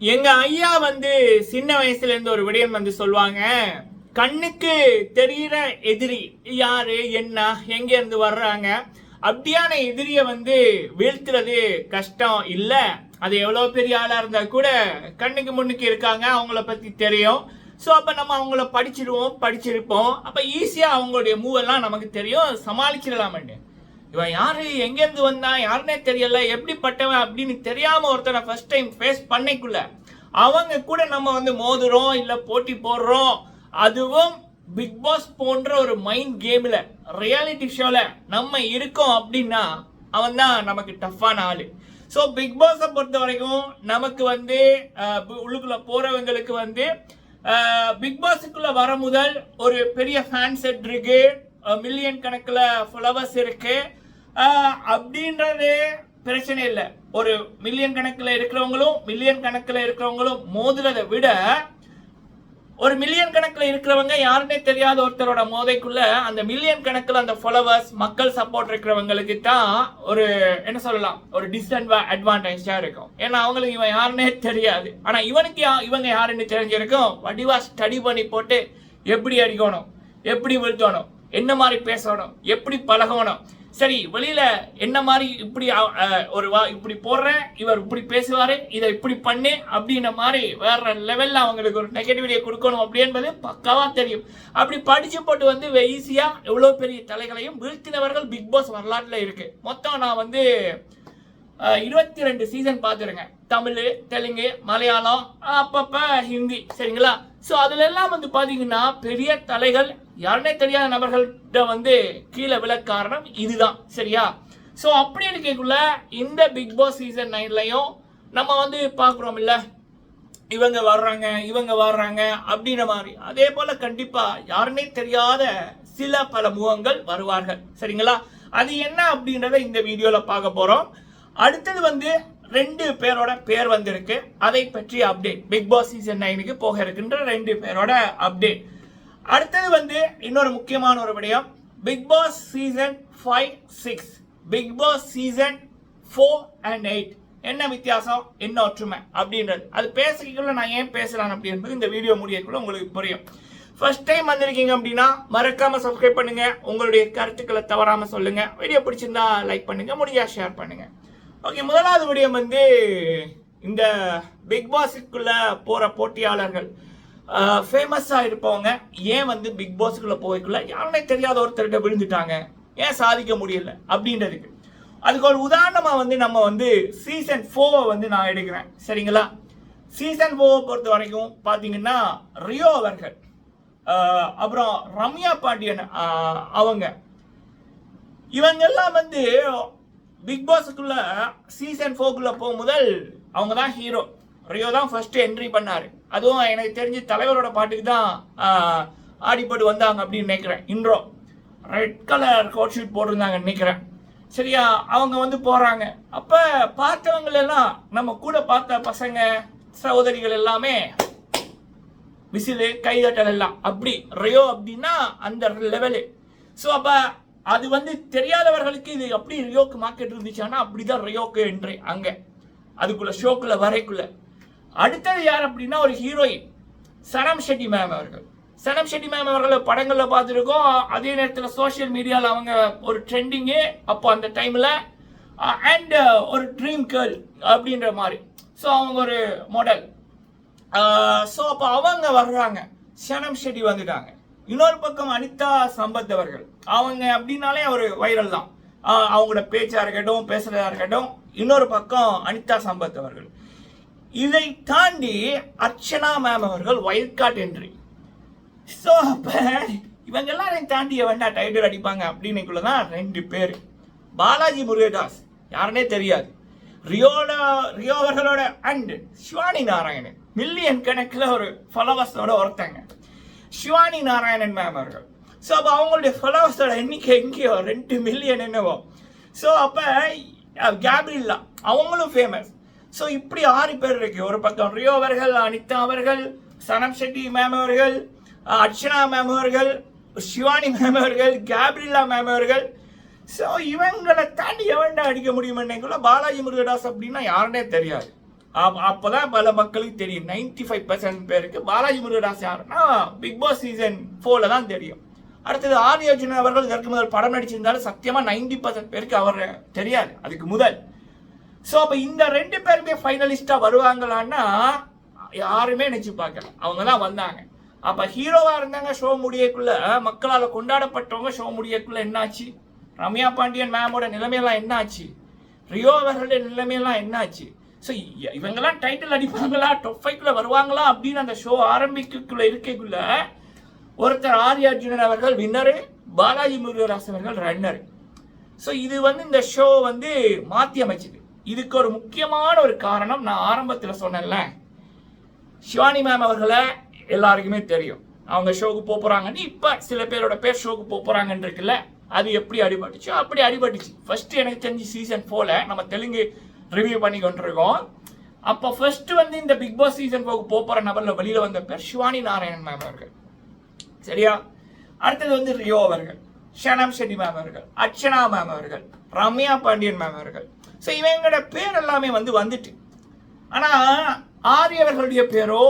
எங்க ஐயா வந்து சின்ன வயசுல இருந்து ஒரு விடயம் வந்து சொல்லுவாங்க. கண்ணுக்கு தெரியிற எதிரி யாரு என்ன எங்க இருந்து வர்றாங்க? அப்படியான எதிரிய வந்து வீழ்த்துறது கஷ்டம் இல்ல. அது எவ்வளவு பெரிய ஆளா இருந்தா கூட கண்ணுக்கு முன்னுக்கு இருக்காங்க அவங்கள பத்தி தெரியும். ஸோ அப்போ நம்ம அவங்கள படிச்சிருவோம் படிச்சிருப்போம். அப்போ ஈஸியாக அவங்களுடைய மூவெல்லாம் நமக்கு தெரியும். சமாளிச்சிடலாமன்னு. இவன் யாரு? எங்கேருந்து வந்தான்? யாருன்னே தெரியல. எப்படிப்பட்டவன் அப்படின்னு தெரியாம ஒருத்தனை ஃபர்ஸ்ட் டைம் ஃபேஸ் பண்ணிக்குள்ள. அவங்க கூட நம்ம வந்து மோதுறோம் இல்ல போட்டி போடுறோம். அதுவும் பிக் பாஸ் போன்ற ஒரு மைண்ட் கேம்ல ரியாலிட்டி ஷோல நம்ம இருக்கோம் அப்படின்னா அவன் தான் நமக்கு டஃப்பான ஆளு. ஸோ பிக் பாஸை பொறுத்த வரைக்கும் நமக்கு வந்து உள்ளுக்குள்ள போறவங்களுக்கு வந்து பிக் பாஸுக்குள்ள வர முதல் ஒரு பெரிய ஃபேன் செட் இருக்கு. மில்லியன் கணக்கில் ஃப்ளவர்ஸ் இருக்குது அப்படின்றது பிரச்சனை இல்லை. ஒரு மில்லியன் கணக்கில் இருக்கிறவங்களும் மில்லியன் கணக்கில் இருக்கிறவங்களும் மோதுறதை விட ஒரு மில்லியன் கணக்கில் இருக்கிறவங்க யாருன்னே தெரியாத ஒருத்தரோட மோதைக்குள்ள அந்த மில்லியன் கணக்கில் அந்த ஃபாலோவர்ஸ் மக்கள் சப்போர்ட் இருக்கிறவங்களுக்கு தான் ஒரு என்ன சொல்லலாம் ஒரு டிஸ்அட்வா அட்வான்டேஜாக இருக்கும். ஏன்னா அவங்களுக்கு இவன் யாருன்னே தெரியாது. ஆனால் இவனுக்கு யா- இவங்க யாருன்னு தெரிஞ்சிருக்கும். வடிவா ஸ்டடி பண்ணி போட்டு எப்படி அடிக்கணும் எப்படி வீழ்த்தணும் என்ன மாதிரி பேசணும் எப்படி பழகணும் சரி வெளியில என்ன மாதிரி இப்படி ஒரு வா இப்படி போடுறேன் இவர் இப்படி பேசுவாரு இதை இப்படி பண்ணு அப்படின்ற மாதிரி வேற லெவல்ல அவங்களுக்கு ஒரு நெகட்டிவிட்டியை கொடுக்கணும் அப்படி என்பது பக்காவா தெரியும். அப்படி படிச்சு போட்டு வந்து ஈஸியா எவ்வளவு பெரிய தலைகளையும் வீழ்த்தினவர்கள் பிக் பாஸ் வரலாற்றுல இருக்கு. மொத்தம் நான் வந்து இருபத்தி ரெண்டு சீசன் பார்த்துருங்க தமிழ் தெலுங்கு மலையாளம் அப்பப்ப ஹிந்தி சரிங்களா? ஸோ அதுல எல்லாம் வந்து பாத்தீங்கன்னா பெரிய தலைகள் யாருனே தெரியாத நபர்கள்ட்ட வந்து கீழே விழ காரணம் இதுதான். சரியா? ஸோ அப்படி இருக்கக்குள்ள இந்த பிக் பாஸ் சீசன் நைன்லையும் நம்ம வந்து பார்க்குறோம் இல்ல இவங்க வர்றாங்க இவங்க வர்றாங்க அப்படின்ற மாதிரி. அதே போல கண்டிப்பா யாருன்னே தெரியாத சில பல முகங்கள் வருவார்கள். சரிங்களா? அது என்ன அப்படின்றத இந்த வீடியோல பார்க்க போறோம். அடுத்தது வந்து ரெண்டு பேரோட பேர் வந்திருக்கு. அதை பற்றி அப்டேட் பிக் பாஸ் சீசன் நைனுக்கு போக இருக்கின்ற ரெண்டு பேரோட அப்டேட் அடுத்தது வந்து இன்னொரு முக்கியமான ஒரு விடயம். Big Boss season five six Big Boss season four and eight என்ன வித்தியாசம்? என்ன ஒற்றுமை? அப்படின்றது. அது பேசிக்கக்குள்ள நான் ஏன் பேசலாம் அப்படி என்பது இந்த வீடியோ முடியக்குள்ள உங்களுக்கு புரியும். ஃபர்ஸ்ட் டைம் வந்திருக்கீங்க அப்படின்னா மறக்காம சப்ஸ்கிரைப் பண்ணுங்க. உங்களுடைய கருத்துக்களை தவறாம சொல்லுங்க. வீடியோ பிடிச்சிருந்தா லைக் பண்ணுங்க. முடிஞ்சா ஷேர் பண்ணுங்க. ஓகே முதலாவது விடயம் வந்து இந்த பிக் பாஸுக்குள்ள போற போட்டியாளர்கள். ஃபேமஸா இருப்பவங்க ஏன் வந்து பிக் பாஸுக்குள்ள போய்க்குள்ள யாருனே தெரியாத ஒருத்தர்கிட்ட விழுந்துட்டாங்க. ஏன் சாதிக்க முடியல? அப்படின்றதுக்கு. அதுக்கு ஒரு உதாரணமா வந்து நம்ம வந்து சீசன் ஃபோவை வந்து நான் எடுக்கிறேன். சரிங்களா? சீசன் ஃபோவை பொறுத்த வரைக்கும் பார்த்தீங்கன்னா ரியோ அவர்கள் அப்புறம் ரம்யா பாண்டியன் அவங்க. இவங்கெல்லாம் வந்து பிக் பாஸுக்குள்ள சீசன் ஃபோர்க்குள்ள போகும் முதல் அவங்க தான் ஹீரோ ரியோ தான் ஃபர்ஸ்ட் என்ட்ரி பண்ணாரு. அதுவும் எனக்கு தெரிஞ்சு தலைவரோட பாட்டுக்கு தான் ஆடிப்பட்டு வந்தாங்க அப்படின்னு நினைக்கிறேன். Intro red colour coat suit போட்டிருந்தாங்க நினைக்கிறேன். சரியா? அவங்க வந்து போகிறாங்க அப்போ பார்த்தவங்களெல்லாம் நம்ம கூட பார்த்த பசங்க சகோதரிகள் எல்லாமே விசிலு கைதட்டல் எல்லாம். அப்படி ரியோ அப்படின்னா அந்த லெவலு ஸோ அப்போ அது வந்து தெரியாதவர்களுக்கு இது அப்படி ரியோக்கு மார்க்கெட் இருந்துச்சானா அப்படிதான் ரியோக்கு என்று அங்க. அதுக்குள்ள ஷோக்குள்ள வரைக்குள்ள. அடுத்தது யார் அப்படின்னா ஒரு ஹீரோயின் சனம் ஷெட்டி மேம் அவர்கள். சனம் ஷெட்டி மேம் அவர்களை படங்களில் பார்த்துருக்கோம். அதே நேரத்தில் சோஷியல் மீடியாவில் அவங்க ஒரு ட்ரெண்டிங்கு அப்போ அந்த டைமில் அண்ட் ஒரு ட்ரீம் கேர்ள் அப்படின்ற மாதிரி. ஸோ அவங்க ஒரு மாடல் ஸோ அப்போ அவங்க வர்றாங்க. சனம் ஷெட்டி வந்துட்டாங்க. இன்னொரு பக்கம் அனிதா சம்பத் அவர்கள். அவங்க அப்படின்னாலே அவர் வைரல் தான். அவங்களோட பேச்சாக இருக்கட்டும் பேசுறதா இருக்கட்டும் இன்னொரு பக்கம் அனிதா சம்பத் அவர்கள். இதை தாண்டி அர்ச்சனா மேம் அவர்கள் வைல்ட் கார்ட் என்ட்ரி ஸோ அப்போ இவங்க எல்லாரையும் தாண்டி வேண்டாம் டைட்டில் அடிப்பாங்க அப்படின்னுக்குள்ள தான் ரெண்டு பேர். பாலாஜி முருகதாஸ் யாருன்னே தெரியாது. ரியோட ரியோ அவர்களோட அண்ட் சிவானி நாராயணன். மில்லியன் கணக்கில் ஒரு ஃபாலோவர்ஸோட ஒருத்தங்க. சிவானி நாராயணன் மேம் அவர்கள். ஸோ அப்போ அவங்களுடைய ஃபாலோவர்ஸோட எண்ணிக்கை எங்கேயோ? ரெண்டு மில்லியன் என்னவோ. ஸோ அப்போ கேப்ரில்லா அவங்களும் ஃபேமஸ் ஸோ இப்படி ஆறு பேர் இருக்கு. ஒரு பக்கம் ரியோ அவர்கள் அனிதா அவர்கள் சனம் ஷெட்டி மேம் அவர்கள் அர்ச்சனா மேம் அவர்கள் சிவானி மேம் அவர்கள் கேப்ரில்லா மேம் அவர்கள். ஸோ இவங்களை தாண்டி எவன்டா அடிக்க முடியுமென்னைக்குள்ள பாலாஜி முருகதாஸ் அப்படின்னா யாருன்னே தெரியாது. அப்போதான் பல மக்களுக்கு தெரியும். 95% ஃபைவ் பர்சன்ட் பேருக்கு பாலாஜி முருகதாஸ் யாருன்னா பிக் பாஸ் சீசன் ஃபோரில் தான் தெரியும். அடுத்தது ஆதி அர்ஜுன் அவர்கள் இதற்கு முதல் படம் நடிச்சிருந்தாலும் சத்தியமாக நைன்டி பர்சன்ட் பேருக்கு அவர் தெரியாது. அதுக்கு முதல். ஸோ அப்போ இந்த ரெண்டு பேருமே ஃபைனலிஸ்டாக வருவாங்களான்னா யாருமே நினச்சி பார்க்கல. அவங்க தான் வந்தாங்க. அப்போ ஹீரோவாக இருந்தாங்க ஷோ முடியக்குள்ள மக்களால் கொண்டாடப்பட்டவங்க ஷோ முடியக்குள்ள என்னாச்சு? ரம்யா பாண்டியன் மேமோட நிலைமையெல்லாம் என்னாச்சு? ரியோ அவர்களுடைய நிலைமையெல்லாம் என்னாச்சு? ஸோ இவங்கெல்லாம் டைட்டில் அடிப்பாங்களா டொப் ஃபைவ்ல வருவாங்களா? அப்படின்னு அந்த ஷோ ஆரம்பிக்கக்குள்ள இருக்கைக்குள்ள ஒருத்தர் ஆர்யா அர்ஜுனன் அவர்கள் வின்னரு பாலாஜி முருகதாஸ் அவர்கள் ரன்னர் ஸோ இது வந்து இந்த ஷோ வந்து மாற்றி அமைச்சது. இதுக்கு ஒரு முக்கியமான ஒரு காரணம் நான் ஆரம்பத்தில் சொன்னேன்ல. சிவானி மேம் அவர்களை எல்லாருக்குமே தெரியும். அவங்க ஷோக்கு போக போகிறாங்கன்னு இப்போ சில பேரோட பேர் ஷோக்கு போக போகிறாங்கன்னு இருக்குல்ல அது எப்படி அடிபட்டுச்சோ அப்படி அடிபட்டுச்சு. ஃபர்ஸ்ட் எனக்கு தெரிஞ்சு சீசன் ஃபோரில் நம்ம தெலுங்கு ரிவ்யூ பண்ணி கொண்டிருக்கோம். அப்போ ஃபர்ஸ்ட் வந்து இந்த பிக் பாஸ் சீசன் போக போகிற நபரில் வெளியில் வந்த பேர் சிவானி நாராயணன் மேம் அவர்கள். சரியா? அடுத்தது வந்து ரியோ அவர்கள் ஷனம் ஷெட்டி மேம் அவர்கள் அர்ச்சனா மேம் அவர்கள் ரம்யா பாண்டியன் மேம் அவர்கள். ஸோ இவங்களோட பேர் எல்லாமே வந்து வந்துட்டு. ஆனால் ஆரிய அவர்களுடைய பேரோ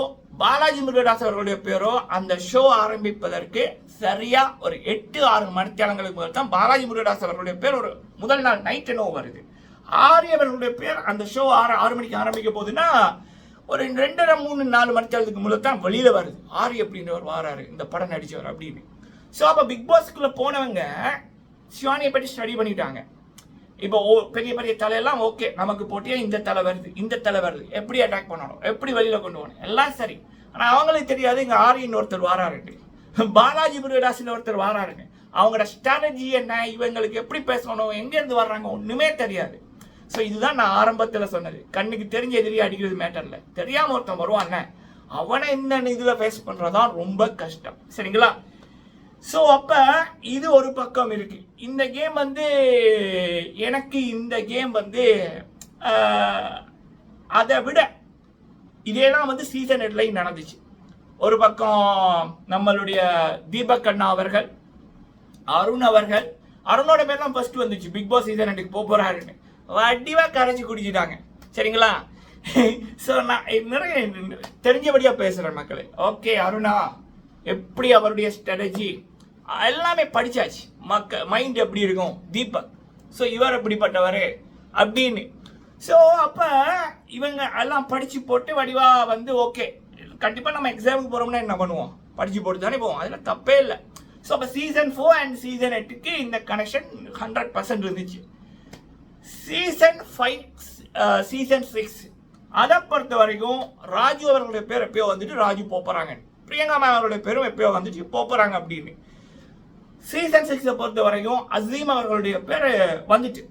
பாலாஜி முருகதாஸ் அவர்களுடைய பேரோ அந்த ஷோ ஆரம்பிப்பதற்கு சரியா ஒரு எட்டு ஆறு மணித்தியாலங்களுக்கு முதல் தான் பாலாஜி முருகதாஸ் அவர்களுடைய பேர் ஒரு முதல் நாள் நைட் என்னவோ வருது. ஆரியவர்களுடைய பேர் அந்த ஷோ ஆறு ஆறு மணிக்கு ஆரம்பிக்க போகுதுன்னா ஒரு ரெண்டரை மூணு நாலு மணித்தியாலத்துக்கு முழுத்தான் தான் வருது. ஆரி அப்படின்றவர் வாராரு. இந்த படம் நடித்தவர் அப்படின்னு. ஸோ அப்போ பிக் பாஸ்க்குள்ளே போனவங்க சிவானியை பற்றி ஸ்டடி பண்ணிட்டாங்க. இப்போ ஓ பெரிய பெரிய தலையெல்லாம் ஓகே நமக்கு போட்டியே இந்த தலை வருது இந்த தலை வருது. எப்படி அட்டாக் பண்ணணும்? எப்படி வெளியில் கொண்டு போகணும்? எல்லாம் சரி. ஆனால் அவங்களுக்கு தெரியாது இங்கே ஆரியின் ஒருத்தர் வாராருங்க பாலாஜி முருகதாசின் ஒருத்தர் வாராருங்க அவங்களோட ஸ்ட்ராட்டஜி என்ன? இவங்களுக்கு எப்படி பேசணும்? எங்கேருந்து வர்றாங்க? ஒன்றுமே தெரியாது. ஸோ இதுதான் நான் ஆரம்பத்தில் சொன்னது. கண்ணுக்கு தெரிஞ்ச எதிரியை அடிக்கிறது மேட்டரில் தெரியாமல் ஒருத்தன் வருவான்ல அவனை இந்த இதில் ஃபேஸ் பண்ணுறதான் ரொம்ப கஷ்டம். சரிங்களா? ஸோ அப்போ இது ஒரு பக்கம் இருக்கு. இந்த கேம் வந்து எனக்கு இந்த கேம் வந்து அதை விட இதெல்லாம் வந்து சீசன் எட்லையும் நடந்துச்சு. ஒரு பக்கம் நம்மளுடைய தீபக் அண்ணா அவர்கள் அருண் அவர்கள் அருணோட பேர் தான் ஃபர்ஸ்ட் வந்துச்சு. பிக் பாஸ் சீசன் ரெண்டுக்கு போக போறாருன்னு. வடிவா கரைச்சி குடிச்சிட்டாங்க. சரிங்களா? ஸோ நான் நிறைய தெரிஞ்சபடியாக பேசுகிறேன் மக்களே. ஓகே அருணா எப்படி அவருடைய ஸ்ட்ராட்டஜி எல்லாமே படிச்சாச்சு. மக்க மைண்ட் எப்படி இருக்கும்? தீபக். ஸோ இவர் எப்படிப்பட்டவர்? அப்படின்னு. ஸோ அப்போ இவங்க எல்லாம் படித்து போட்டு வடிவா வந்து ஓகே கண்டிப்பாக நம்ம எக்ஸாமுக்கு போகிறோம்னா என்ன பண்ணுவோம்? படித்து போட்டு தானே போவோம். அதில் தப்பே இல்லை. ஸோ அப்போ சீசன் ஃபோர் அண்ட் சீசன் எட்டுக்கு இந்த கனெக்ஷன் ஹண்ட்ரட் பர்சன்ட் இருந்துச்சு. சீசன் ஃபைவ் சீசன் சிக்ஸ் அதை பொறுத்த வரைக்கும் ராஜு அவர்களுடைய பேர் எப்பயோ வந்துட்டு ராஜு போறாங்க பிரியங்கா மேம் அவருடைய பேரும் எப்பயோ வந்துட்டு போகிறாங்க அப்படின்னு. சீசன் சிக்ஸை பொறுத்த வரைக்கும் அசீம் அவர்களுடைய பேர் வந்துட்டு.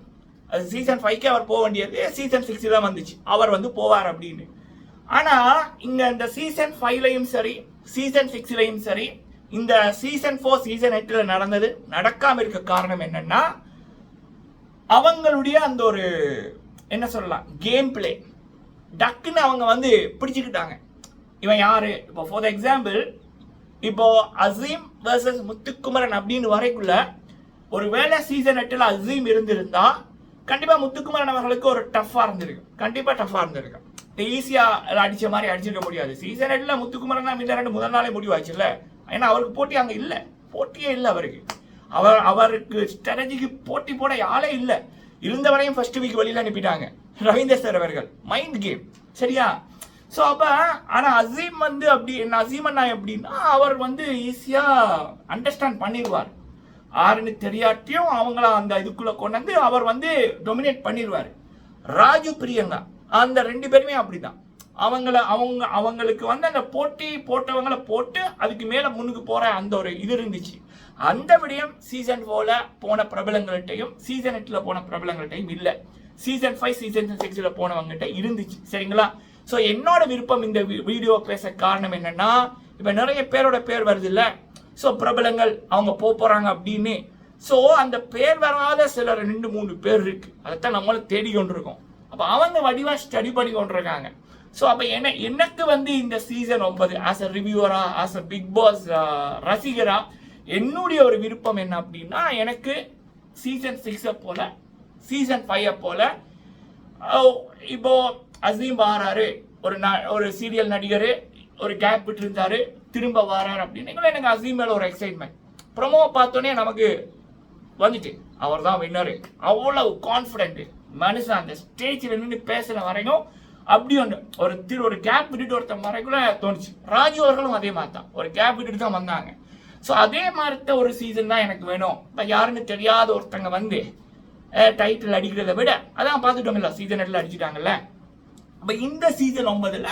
அது சீசன் ஃபைவ்க்கு அவர் போக வேண்டியது சீசன் சிக்ஸ் தான் வந்துச்சு. அவர் வந்து போவார் அப்படின்னு. ஆனால் இங்கே இந்த சீசன் ஃபைவ்லையும் சரி சீசன் சிக்ஸ்லையும் சரி இந்த சீசன் ஃபோர் சீசன் எட்டில் நடந்தது நடக்காமல் இருக்க காரணம் என்னென்னா அவங்களுடைய அந்த ஒரு என்ன சொல்லலாம் கேம் பிளே டக்குன்னு அவங்க வந்து பிடிச்சிக்கிட்டாங்க. இவன் யாரு? இப்போ ஃபார் எக்ஸாம்பிள் இப்போ அசீம் வர்சஸ் முத்துக்குமரன் அப்படின்னு வரைக்குள்ள ஒரு வேளை சீசன் எட்டில் அசீம் இருந்திருந்தா கண்டிப்பாக முத்துக்குமரன் அவர்களுக்கு ஒரு டஃப்பாக இருந்திருக்கும் கண்டிப்பாக டஃப்பாக இருந்திருக்கும் ஈஸியாக அடிச்ச மாதிரி அடிச்சிருக்க முடியாது. சீசன் எட்டில் முத்துக்குமரன் தான் இந்த ரெண்டு முதல் நாளே முடிவாச்சுல்ல? ஏன்னா அவருக்கு போட்டி அங்கே இல்லை. போட்டியே இல்லை அவருக்கு. அவர் அவருக்கு ஸ்ட்ராட்டஜிக்கு போட்டி போட யாரே இல்லை. இருந்தவரையும் ஃபர்ஸ்ட் வீக் வெளியில் அனுப்பிட்டாங்க. ரவீந்தர் சார் அவர்கள் மைண்ட் கேம் சரியா? ஸோ அப்போ ஆனால் அசீம் வந்து அப்படி என்ன அசீம் அண்ணா எப்படின்னா அவர் வந்து ஈஸியாக அண்டர்ஸ்டாண்ட் பண்ணிடுவார் ஆறுன்னு தெரியாட்டியும் அவங்கள அந்த இதுக்குள்ளே கொண்டு வந்து அவர் வந்து டொமினேட் பண்ணிடுவார் ராஜு பிரியங்கா அந்த ரெண்டு பேருமே அப்படிதான். அவங்கள அவங்க அவங்களுக்கு வந்து அந்த போட்டி போட்டவங்களை போட்டு அதுக்கு மேலே முன்னுக்கு போகிற அந்த ஒரு இது இருந்துச்சு. அந்த விடயம் சீசன் போல போன பிரபலங்கள்ட்டையும் சீசன் எட்டில் போன பிரபலங்கள்ட்டையும் இல்லை. சீசன் ஃபைவ் சீசன் சிக்ஸில் போனவங்ககிட்ட இருந்துச்சு. சரிங்களா? ஸோ என்னோட விருப்பம் இந்த வி- வீடியோ பேச காரணம் என்னன்னா இப்போ நிறைய பேரோட பேர் வருது இல்லை. ஸோ பிரபலங்கள் அவங்க போக போகிறாங்க அப்படின்னு. ஸோ அந்த பேர் வராத சில ரெண்டு மூணு பேர் இருக்கு. அதைத்தான் நம்மளும் தேடி கொண்டிருக்கோம். அப்போ அவங்க வடிவாக ஸ்டடி பண்ணி கொண்டிருக்காங்க. ஸோ அப்போ என்ன எனக்கு வந்து இந்த சீசன் ஒன்பது ஆஸ் அ ரிவ்யூவரா ஆஸ் அ பிக் பாஸ் ரசிகராக என்னுடைய ஒரு விருப்பம் என்ன அப்படின்னா எனக்கு சீசன் சிக்ஸை போல சீசன் ஃபைவை போல அஹ், இப்போ அசீம் வாராரு ஒரு ந- ஒரு சீரியல் நடிகர் ஒரு கேப் விட்டுருந்தாரு திரும்ப வரார் அப்படின்னு எனக்கு அசீம் மேலே ஒரு எக்ஸைட்மெண்ட் ப்ரொமோவை பார்த்தோன்னே நமக்கு வந்துட்டு அவர் தான் வின்னரு அவ்வளவு கான்ஃபிடென்ட்டு மனுஷன் அந்த ஸ்டேஜில் நின்று பேசுகிற வரைக்கும் அப்படி ஒன்று ஒரு திரு ஒரு கேப் விட்டுட்டு ஒருத்தன் வரைக்கும் தோணுச்சு. ராஜு அவர்களும் அதே மாதிரி தான். ஒரு கேப் விட்டுட்டு தான் வந்தாங்க. ஸோ அதே மாதிரி ஒரு சீசன் தான் எனக்கு வேணும். இப்போ யாருன்னு தெரியாத ஒருத்தங்க வந்து டைட்டில் அடிக்கிறத விட அதான் பார்த்துட்டோம்ல சீசன் எட்டில் அடிச்சுட்டாங்கல்ல. அப்போ இந்த சீசன் ஒன்பதில்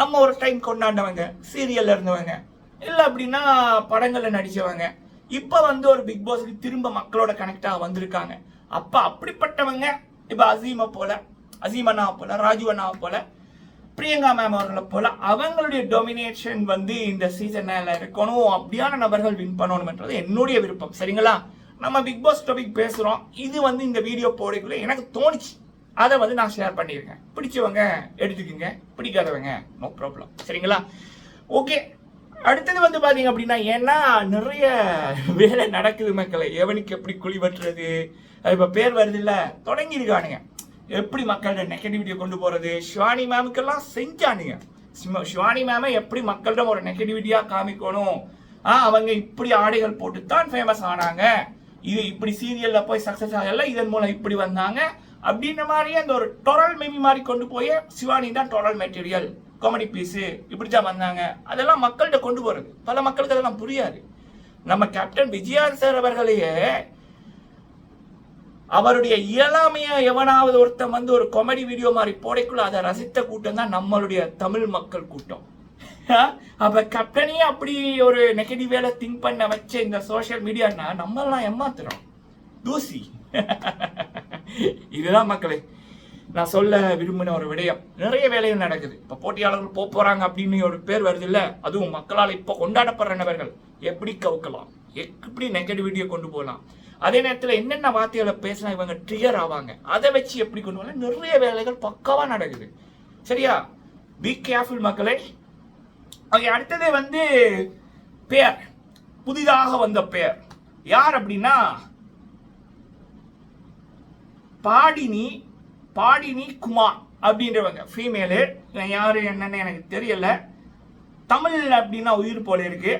நம்ம ஒரு டைம் கொண்டாண்டவங்க சீரியலில் இருந்தவங்க இல்லை அப்படின்னா படங்களில் நடித்தவங்க இப்போ வந்து ஒரு பிக் பாஸுக்கு திரும்ப மக்களோட கனெக்டாக வந்திருக்காங்க. அப்போ அப்படிப்பட்டவங்க இப்போ அசீமை போல அசீம் அண்ணா போல ராஜு அண்ணா போல பிரியங்கா மேம் அவர்களை போல அவங்களுடைய டொமினேஷன் வந்து இந்த சீசனில் இருக்கணும். அப்படியான நபர்கள் வின் பண்ணணும்ன்றது என்னுடைய விருப்பம். சரிங்களா? நம்ம பிக் பாஸ் டாபிக் பேசுகிறோம் இது வந்து இந்த வீடியோ போடக்குள்ள எனக்கு தோணுச்சு. அதை வந்து நான் ஷேர் பண்ணியிருக்கேன். பிடிச்சவங்க எடுத்துக்கோங்க. பிடிக்காதவங்க நோ ப்ராப்ளம் சரிங்களா? ஓகே அடுத்தது வந்து பாத்தீங்க அப்படின்னா ஏன்னா நிறைய வேலை நடக்குது மக்களை. எவனுக்கு எப்படி குழி வெட்டுறது? அது இப்போ பேர் வருது இல்ல தொடங்கியிருக்கானுங்க. எப்படி மக்கள்கிட்ட நெகட்டிவிட்டியை கொண்டு போகிறது ஷிவானி மேமுக்கெல்லாம் செஞ்சானுங்க. ஷிவானி மேமை எப்படி மக்கள்கிட்ட ஒரு நெகட்டிவிட்டியாக காமிக்கணும்? ஆ அவங்க இப்படி ஆடைகள் போட்டு தான் ஃபேமஸ் ஆனாங்க. இது இப்படி சீரியலில் போய் சக்ஸஸ் ஆகல இதன் மூலம் இப்படி வந்தாங்க. அப்படின்ற மாதிரியே அந்த ஒரு டொரல் மேபி மாதிரி கொண்டு போய் சிவானி தான் டொரல் மெட்டீரியல் காமெடி பீஸு இப்படி தான் வந்தாங்க. அதெல்லாம் மக்கள்கிட்ட கொண்டு போகிறது பல மக்களுக்கு அதெல்லாம் புரியாது. நம்ம கேப்டன் விஜயான் சார் அவர்களையே அவருடைய இயலாமையா எவனாவது ஒருத்தன் வந்து ஒரு காமெடி வீடியோ மாதிரி போடைக்குள்ள அதை ரசித்த கூட்டம் தான் நம்மளுடைய தமிழ் மக்கள் கூட்டம். அப்ப கேப்டனையே அப்படி ஒரு நெகட்டிவ் வேலை திங்க் பண்ண வச்ச இந்த சோஷியல் மீடியானா நம்மளாம் ஏமாத்துறோம். தூசி. இதுதான் மக்களே நான் சொல்ல விரும்பின ஒரு விடயம். நிறைய வேலைகள் நடக்குது. இப்போ போட்டியாளர்கள் போக போறாங்க அப்படின்னு ஒரு பேர் வருது இல்லை அதுவும் மக்களால் இப்போ கொண்டாடப்படுற நபர்கள். எப்படி கவுக்கலாம்? எப்படி நெகட்டிவிட்டியை கொண்டு போகலாம்? அதே நேரத்தில் என்னென்ன வார்த்தைகளை பேசினா இவங்க ட்ரிகர் ஆவாங்க? அதை வச்சு எப்படி கொண்டு போகலாம் நிறைய வேலைகள் பக்காவாக நடக்குது. சரியா? பி கேர்ஃபுல் மக்களே. ஓகே அடுத்தது வந்து பேர் புதிதாக வந்த பேர் யார் அப்படின்னா? பாடினி பாடினி குமார் அப்படின்றவங்க. ஃபீமேலு யார் என்னன்னு எனக்கு தெரியல. தமிழ் அப்படின்னா உயிர் போல இருக்கு.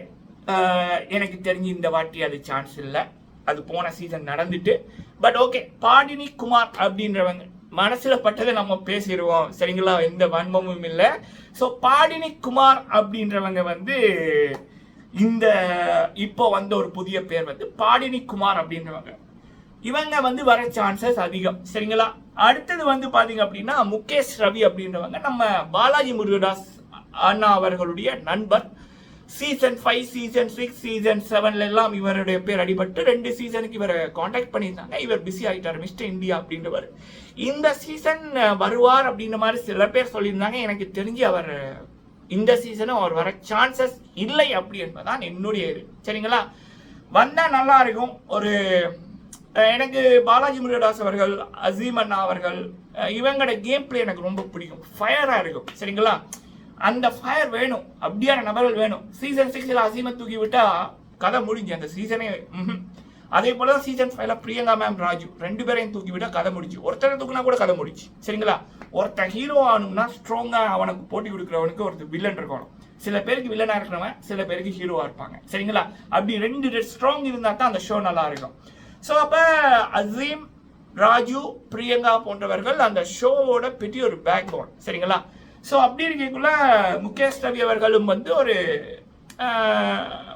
எனக்கு தெரிஞ்சு இந்த வாட்டி அது சான்ஸ் இல்லை. அது போன சீசன் நடந்துட்டு பட் ஓகே பாடினி குமார் அப்படின்றவங்க மனசுல பட்டதை நம்ம பேசிடுவோம். சரிங்களா? எந்த வன்மமும் இல்லை. ஸோ பாடினி குமார் அப்படின்றவங்க வந்து இந்த இப்போ வந்த ஒரு புதிய பேர் வந்து பாடினி குமார் அப்படின்றவங்க. இவங்க வந்து வர சான்சஸ் அதிகம். சரிங்களா? அடுத்தது வந்து பாத்தீங்க அப்படின்னா முகேஷ் ரவி அப்படின்றவங்க. நம்ம பாலாஜி முருகதாஸ் அண்ணா அவர்களுடைய நண்பர். Season five season six season செவன்ல எல்லாம் இவருடைய பேர் அடிபட்டு ரெண்டு சீசனுக்கு இவரை காண்டாக்ட் பண்ணியிருந்தாங்க. இவர் பிஸி ஆகிட்டார் மிஸ்டர் இந்தியா அப்படின்றவர். இந்த சீசன் வருவார் அப்படின்ற மாதிரி சில பேர் சொல்லியிருந்தாங்க. எனக்கு தெரிஞ்சு அவர் இந்த சீசனும் அவர் வர சான்சஸ் இல்லை அப்படி என்பதான் என்னுடைய இது. சரிங்களா? வந்தால் நல்லா இருக்கும். ஒரு எனக்கு பாலாஜி முருகதாஸ் அவர்கள் அசீம் அண்ணா அவர்கள் இவங்களோட கேம் பிளே எனக்கு ரொம்ப பிடிக்கும். ஃபயராக இருக்கும். சரிங்களா? அந்த ஃபயர் வேணும். அப்படியான நபர்கள் வேணும். சீசன் சிக்ஸில் அசீமை தூக்கி விட்டா கதை முடிஞ்சு அந்த சீசனே அதே போல தான் சீசன் ஃபைவ்ல பிரியங்கா மேம் ராஜு ரெண்டு பேரையும் தூக்கி விட்டா கதை முடிச்சு ஒருத்தரை தூக்குனா கூட கதை முடிச்சு சரிங்களா? ஒருத்தன் ஹீரோ ஆகணும்னா ஸ்ட்ராங்கா அவனுக்கு போட்டி கொடுக்குறவனுக்கு ஒருத்தர் வில்லன் இருக்கணும். சில பேருக்கு வில்லனா இருக்கிறவன் சில பேருக்கு ஹீரோவா இருப்பாங்க. சரிங்களா? அப்படி ரெண்டு ஸ்ட்ராங் இருந்தா தான் அந்த ஷோ நல்லா இருக்கும். ஸோ அப்ப அசீம் ராஜு பிரியங்கா போன்றவர்கள் அந்த ஷோவோட பெரிய ஒரு பேக் போன் சரிங்களா? ஸோ அப்படி இருக்கக்குள்ள முகேஷ் ரவி அவர்களும் வந்து ஒரு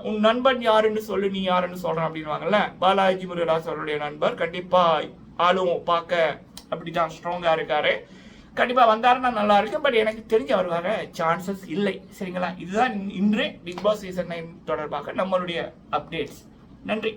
உன் நண்பன் யாருன்னு சொல்லு நீ யாருன்னு சொல்கிறான் அப்படின்வாங்கல்ல பாலாஜி முருகதாஸ் அவருடைய நண்பர். கண்டிப்பாக ஆளும் பார்க்க அப்படிதான் ஸ்ட்ராங்காக இருக்காரு. கண்டிப்பாக வந்தாருன்னா நல்லா இருக்கும். பட் எனக்கு தெரிஞ்சு அவர் வர சான்சஸ் இல்லை. சரிங்களா? இதுதான் இன்று பிக் பாஸ் சீசன் நைன் தொடர்பாக நம்மளுடைய அப்டேட்ஸ் நன்றி.